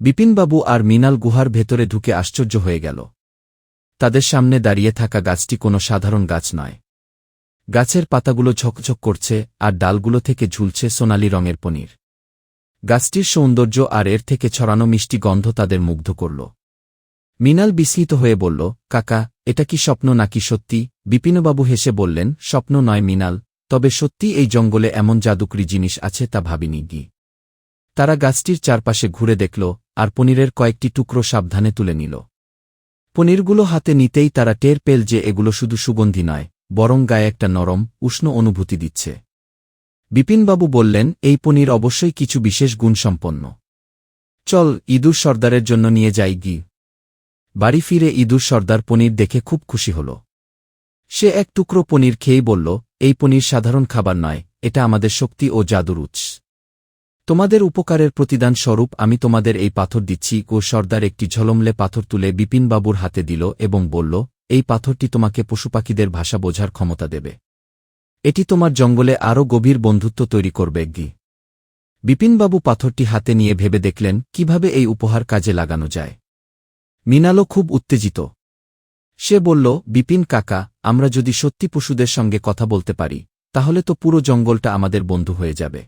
বিপিনবাবু আর মিনাল গুহার ভেতরে ঢুকে আশ্চর্য হয়ে গেল। তাদের সামনে দাঁড়িয়ে থাকা গাছটি কোনো সাধারণ গাছ নয়। গাছের পাতাগুলো ঝকঝক করছে আর ডালগুলো থেকে ঝুলছে সোনালি রঙের পনির। গাছটির সৌন্দর্য আর এর থেকে ছড়ানো মিষ্টি গন্ধ তাদের মুগ্ধ করল। মিনাল বিস্মিত হয়ে বলল, কাকা, এটা কি স্বপ্ন নাকি সত্যি? বিপিনবাবু হেসে বললেন, স্বপ্ন নয় মিনাল তবে সত্যি এই জঙ্গলে এমন জাদুকরি জিনিস আছে তা ভাবিনি গি। তারা গাছটির চারপাশে ঘুরে দেখল আর পনিরের কয়েকটি টুকরো সাবধানে তুলে নিল। পনিরগুলো হাতে নিতেই তারা টের পেল যে এগুলো শুধু সুগন্ধি নয়, বরং গায়ে একটা নরম, উষ্ণ অনুভূতি দিচ্ছে। বিপিনবাবু বললেন, এই পনির অবশ্যই কিছু বিশেষ গুণসম্পন্ন। চল, ইদুর সর্দারের জন্য নিয়ে যাই গি। বাড়ি ফিরে ইদুর সর্দার পনির দেখে খুব খুশি হল। সে এক টুকরো পনির খেয়েই বলল, এই পনির সাধারণ খাবার নয়, এটা আমাদের শক্তি ও জাদুর উৎস। তোমাদের উপকারের প্রতিদান স্বরূপ আমি তোমাদের এই পাথর দিচ্ছি। ও সর্দার একটি ঝলমলে পাথর তুলে বিপিনবাবুর হাতে দিল এবং বলল, এই পাথরটি তোমাকে পশুপাখিদের ভাষা বোঝার ক্ষমতা দেবে। এটি তোমার জঙ্গলে আরও গভীর বন্ধুত্ব তৈরি করবে। গি। বিপিনবাবু পাথরটি হাতে নিয়ে ভেবে দেখলেন, কীভাবে এই উপহার কাজে লাগানো যায়? মিনালও খুব উত্তেজিত। সে বলল, বিপিন কাকা, আমরা যদি সত্যি পশুদের সঙ্গে কথা বলতে পারি, তাহলে তো পুরো জঙ্গলটা আমাদের বন্ধু হয়ে যাবে।